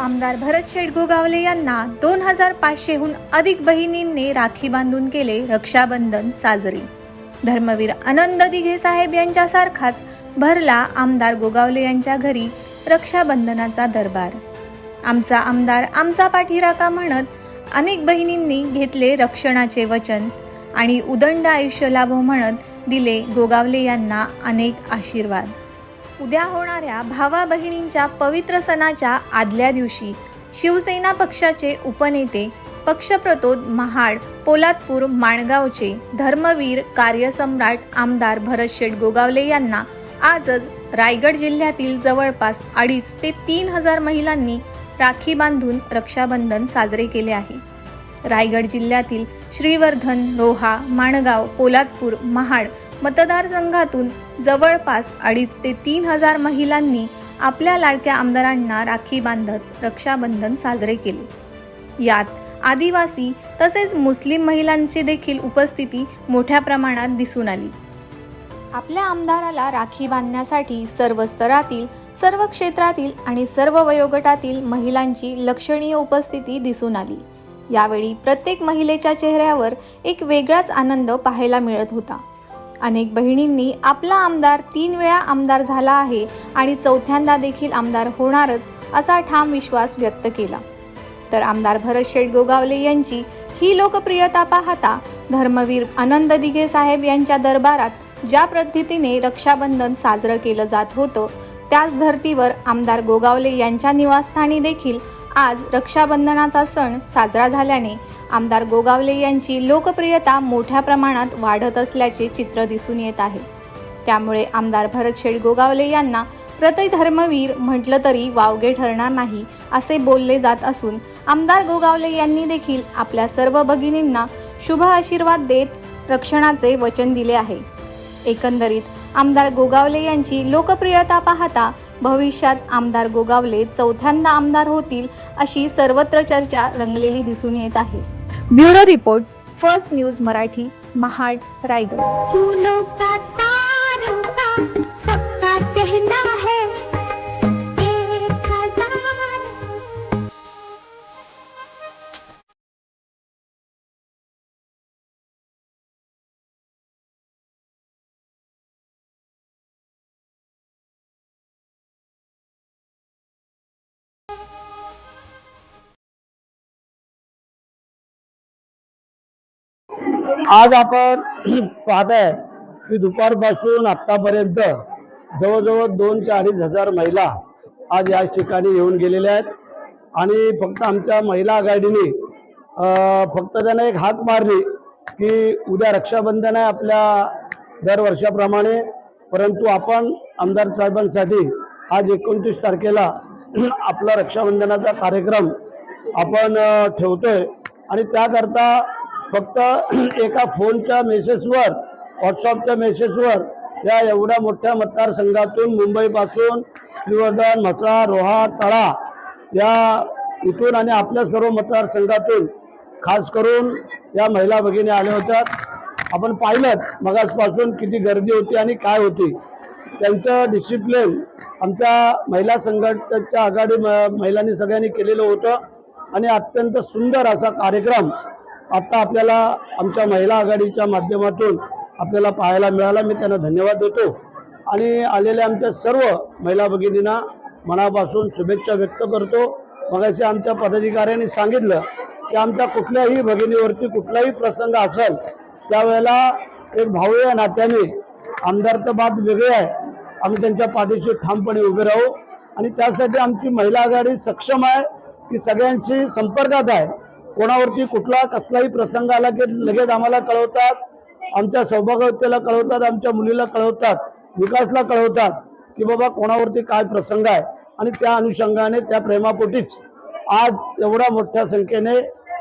आमदार भरत शेठ गोगावले यांना दोन हजार पाचशेहून अधिक बहिणींनी राखी बांधून केले रक्षाबंधन साजरी. धर्मवीर आनंद दिघे साहेब यांच्यासारखाच भरला आमदार गोगावले यांच्या घरी रक्षाबंधनाचा दरबार. आमचा आमदार आमचा पाठीराका म्हणत अनेक बहिणींनी घेतले रक्षणाचे वचन आणि उदंड आयुष्य लाभो म्हणत दिले गोगावले यांना अनेक आशीर्वाद. उद्या होणाऱ्या भावा बहिणींच्या पवित्र सणाच्या आदल्या दिवशी शिवसेना पक्षाचे उपनेते पक्षप्रतोद महाड पोलादपूर माणगावचे धर्मवीर कार्यसम्राट आमदार भरत शेठ गोगावले यांना आजच रायगड जिल्ह्यातील जवळपास अडीच ते तीन हजार महिलांनी राखी बांधून रक्षाबंधन साजरे केले आहे. रायगड जिल्ह्यातील श्रीवर्धन रोहा माणगाव पोलादपूर महाड मतदारसंघातून जवळपास अडीच ते तीन हजार महिलांनी आपल्या लाडक्या आमदारांना राखी बांधत रक्षाबंधन साजरे केले. यात आदिवासी तसेच मुस्लिम महिलांची देखील उपस्थिती मोठ्या प्रमाणात दिसून आली. आपल्या आमदाराला राखी बांधण्यासाठी सर्व स्तरातील सर्व क्षेत्रातील आणि सर्व वयोगटातील महिलांची लक्षणीय उपस्थिती दिसून आली. यावेळी प्रत्येक महिलेच्या चेहऱ्यावर एक वेगळाच आनंद पाहायला मिळत होता. अनेक बहिणींनी आपला आमदार तीन वेळा आमदार झाला आहे आणि चौथ्यांदा देखील आमदार होणारच असा ठाम विश्वास व्यक्त केला. तर आमदार भरत शेठ गोगावले यांची ही लोकप्रियता पाहता धर्मवीर आनंद दिघे साहेब यांच्या दरबारात ज्या पद्धतीने रक्षाबंधन साजरं केलं जात होतं त्याच धर्तीवर आमदार गोगावले यांच्या निवासस्थानी देखील आज रक्षाबंधनाचा सण साजरा झाल्याने आमदार गोगावले यांची लोकप्रियता मोठ्या प्रमाणात वाढत असल्याचे चित्र दिसून येत आहे. त्यामुळे आमदार भरत शेठ गोगावले यांना प्रतिधर्मवीर म्हटलं तरी वावगे ठरणार नाही असे बोलले जात असून आमदार गोगावले यांनी देखील आपल्या सर्व भगिनींना शुभ आशीर्वाद देत रक्षणाचे वचन दिले आहे. एकंदरीत आमदार गोगावले यांची लोकप्रियता पाहता भविष्यात आमदार गोगावले चौथ्यांदा आमदार होतील अशी सर्वत्र चर्चा रंगलेली दिसून येत आहे. Bureau report first news Marathi Mahad Raigad. आज आपण पाहत आहे की दुपारपासून आतापर्यंत जवळजवळ दोन ते अडीच हजार महिला आज या ठिकाणी येऊन गेलेल्या आहेत. आणि फक्त आमच्या महिला आघाडीने फक्त त्यांना एक हाक मारली की उद्या रक्षाबंधन आहे आपल्या दरवर्षाप्रमाणे परंतु आपण आमदार साहेबांसाठी आज एकोणतीस तारखेला आपला रक्षाबंधनाचा कार्यक्रम आपण ठेवतोय. आणि त्याकरता फक्त एका फोनच्या मेसेजवर व्हॉट्सअपच्या मेसेजवर या एवढ्या मोठ्या मतदारसंघातून मुंबईपासून श्रीवर्धन म्हसळा रोहा तळा या इथून आणि आपल्या सर्व मतदारसंघातून खास करून या महिला भगिनी आल्या होत्या. आपण पाहिलं मगासपासून किती गर्दी होती आणि काय होती. त्यांचं डिसिप्लिन आमच्या महिला संघटनेच्या आघाडी म- महिलांनी सगळ्यांनी केलेलं होतं. आणि अत्यंत सुंदर असा कार्यक्रम आता आपल्याला आमच्या महिला आघाडीच्या माध्यमातून आपल्याला पाहायला मिळाला. मी त्यांना धन्यवाद देतो. आणि आलेल्या आमच्या सर्व महिला भगिनींना मनापासून शुभेच्छा व्यक्त करतो. मगाशी आमच्या पदाधिकाऱ्यांनी सांगितलं की आमच्या कुठल्याही भगिनीवरती कुठलाही प्रसंग असेल त्यावेळेला एक भाऊ या नात्याने आमदार तर बात वेगळी आहे. आम्ही त्यांच्या पाठीशी ठामपणे उभे राहू. आणि त्यासाठी आमची महिला आघाडी सक्षम आहे की सगळ्यांशी संपर्कात आहे. कोणावरती कुठला कसलाही प्रसंग आला की लगेच आम्हाला कळवतात. आमच्या सौभाग्यवतेला कळवतात आमच्या मुलीला कळवतात विकासला कळवतात की बाबा कोणावरती काय प्रसंग आहे. आणि त्या अनुषंगाने त्या प्रेमापोटीच आज एवढ्या मोठ्या संख्येने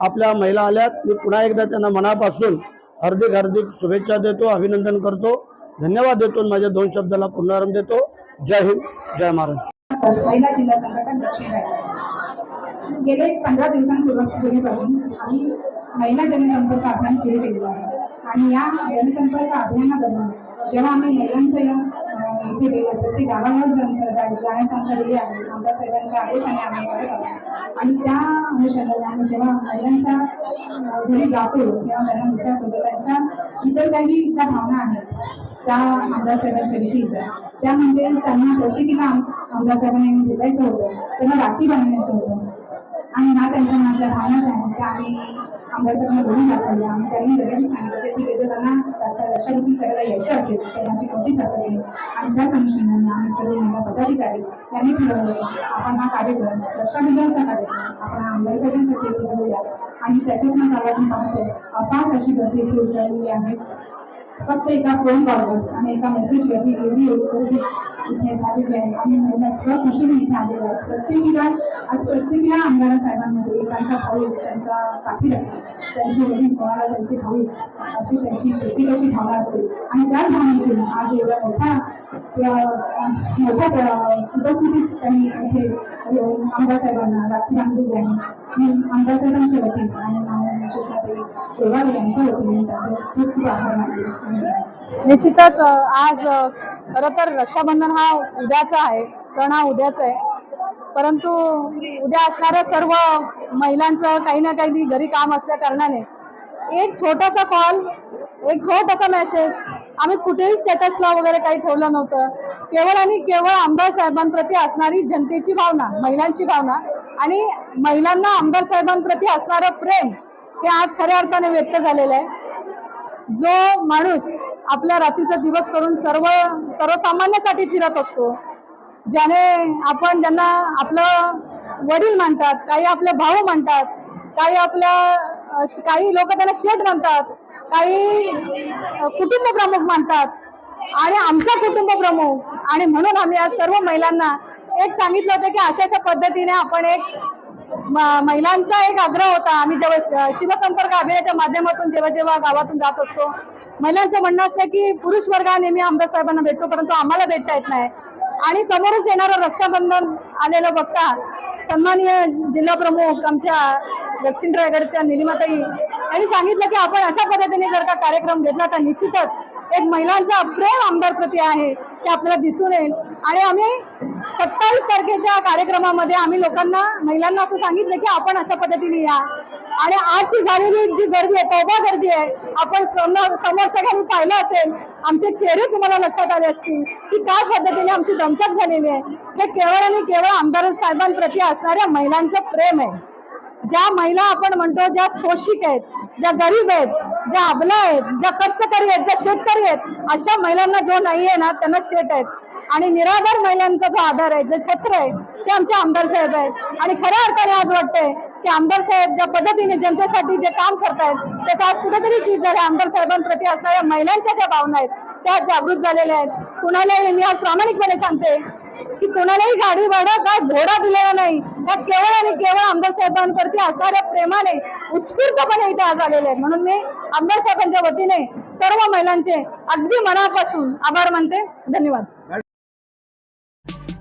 आपल्या महिला आल्यात. मी पुन्हा एकदा त्यांना मनापासून हार्दिक हार्दिक शुभेच्छा देतो अभिनंदन करतो. धन्यवाद देतो माझ्या दोन शब्दाला पुनरारंभ देतो. जय हिंद जय महाराष्ट्र. महिला जिल्हा संघटन दक्षिण रायगड. गेले पंधरा दिवसांपूर्वीपासून आम्ही महिला जनसंपर्क अभियान सुरू केलेलं आहे. आणि या जनसंपर्क अभियानादरम्यान जेव्हा आम्ही महिलांच्या या इथे गेलो प्रत्येक गावागावात जाण्याचा आमचा आहे. आमदार सगळ्यांच्या आदेशाने आम्ही करत आहोत आणि त्या अनुषंगाने आम्ही जेव्हा महिलांच्या घरी जातो तेव्हा त्यांना विचारतो तर त्यांच्या इतर काही ज्या भावना आहेत त्या आमदार साहेबांच्या विषयीच्या त्या म्हणजे त्यांना प्रत्येकीला आम- आमदार साहेबांना येऊन भेटायचं होतं त्यांना राखी बांधण्याचं होतं. आणि ना त्यांच्या मनातल्या भावना आणि आमदार साहेबांना बोलून दाखवल्या आणि त्यांनी लगेच सांगितलं की ठीक त्यांना त्या करायला यायचं असेल तर माझी कोणती साखर येईल आणि त्या अनुषंगाने आम्ही सर्व महिला पदाधिकारी यांनी ठरवलं आपण हा कार्यक्रम रक्षाबंधनाचा कार्यक्रम आपण आमदार साहेबांसाठी ठरवूया आणि त्याच्यातून आज आपण पाहतो अफाट अशी गर्दी इथे उसळलेली आहे. फक्त एका फोन कॉलवर आणि एका मेसेजवरती एवढी गर्दी इथे झालेली आहे आणि महिला स्वखुशीने इथे आलेल्या आहेत. प्रत्येकीला आज प्रत्येकीला आमदार साहेबांमध्ये त्यांचा भाऊ त्यांचा काठी त्यांची वडील कोणाला त्यांचे भाऊ अशी त्यांची प्रत्येकाची भावना असेल. आणि त्याच भावनेतून आज एवढ्या मोठ्या मोठ्या उपस्थितीत त्यांनी इथे येऊन आमदार साहेबांना राखी बांधलेली आहे. मी आमदार साहेबांच्या वतीने आणि यांच्या वतीने खूप खूप आभार मानले. निश्चितच आज खरं तर रक्षाबंधन हा उद्याचा आहे सण हा उद्याचा आहे. परंतु उद्या असणाऱ्या सर्व महिलांचं काही ना काही घरी काम असल्या कारणाने एक छोटासा कॉल एक छोटासा मेसेज आम्ही कुठेही स्टेटसला वगैरे काही ठेवलं नव्हतं. केवळ आणि केवळ आमदार साहेबांप्रती असणारी जनतेची भावना महिलांची भावना आणि महिलांना आमदार साहेबांप्रती असणारं प्रेम हे आज खऱ्या अर्थाने व्यक्त झालेलं आहे. जो माणूस आपल्या रात्रीचा दिवस करून सर्व सर्वसामान्यासाठी फिरत असतो ज्याने आपण ज्यांना आपलं वडील म्हणतात काही आपले भाऊ म्हणतात काही आपल्या श- काही लोक त्याला शेठ म्हणतात काही कुटुंब प्रमुख म्हणतात आणि आमचा कुटुंब प्रमुख आणि म्हणून आम्ही आज सर्व महिलांना एक सांगितलं होतं की अशा अशा पद्धतीने आपण एक महिलांचा एक आग्रह होता. आम्ही जेव्हा शिवसंपर्क अभियानाच्या माध्यमातून जेव्हा जेव्हा गावातून जात असतो महिलांचं म्हणणं असतं की पुरुष वर्गा नेहमी आमदार साहेबांना भेटतो परंतु आम्हाला भेटता येत नाही. आणि समोरच येणारं रक्षाबंधन आलेलं बघता सन्माननीय जिल्हा प्रमुख आमच्या दक्षिण रायगडच्या निलिमाताई यांनी सांगितलं की आपण अशा पद्धतीने जर का कार्यक्रम घेतला तर निश्चितच एक महिलांचा प्रेम आमदार प्रती आहे ते आपल्याला दिसून येईल. आणि आम्ही सत्तावीस तारखेच्या कार्यक्रमामध्ये आम्ही लोकांना महिलांना असं सांगितलं की आपण अशा पद्धतीने या. आणि आजची झालेली जी गर्दी आहे तोबा गर्दी आहे आपण समोर सगळ्यांनी पाहिलं असेल आमचे चेहरे तुम्हाला लक्षात आले असतील की काय पद्धतीने आमची दमछाक झालेली आहे. हे केवळ आणि केवळ आमदार साहेबांप्रती असणाऱ्या महिलांचं प्रेम आहे. ज्या महिला आपण म्हणतो ज्या शोषिक आहेत ज्या गरीब आहेत ज्या अबला आहेत ज्या कष्टकरी आहेत ज्या शेतकरी आहेत अशा महिलांना जो नाही आहे ना त्यांना शेत आहेत. आणि निराधार महिलांचा जो आधार आहे जे छत्र आहे ते आमचे आमदार साहेब आहेत. आणि खऱ्या अर्थाने आज वाटतंय की आमदार साहेब ज्या पद्धतीने जनतेसाठी जे काम करतायत त्याचा आज कुठेतरी चीज झालं. आमदार साहेबांप्रती असणाऱ्या महिलांच्या ज्या भावना आहेत त्या जागृत झालेल्या आहेत. कुणालाही मी आज प्रामाणिकपणे सांगते की कोणालाही गाडी भाडा काय घोडा दिलेला नाही. त्या केवळ आणि केवळ आमदार साहेबांवरती असणाऱ्या प्रेमाने उत्स्फूर्तपणे इथे आज आलेले आहेत. म्हणून मी आमदार साहेबांच्या वतीने सर्व महिलांचे अगदी मनापासून आभार मानते. धन्यवाद.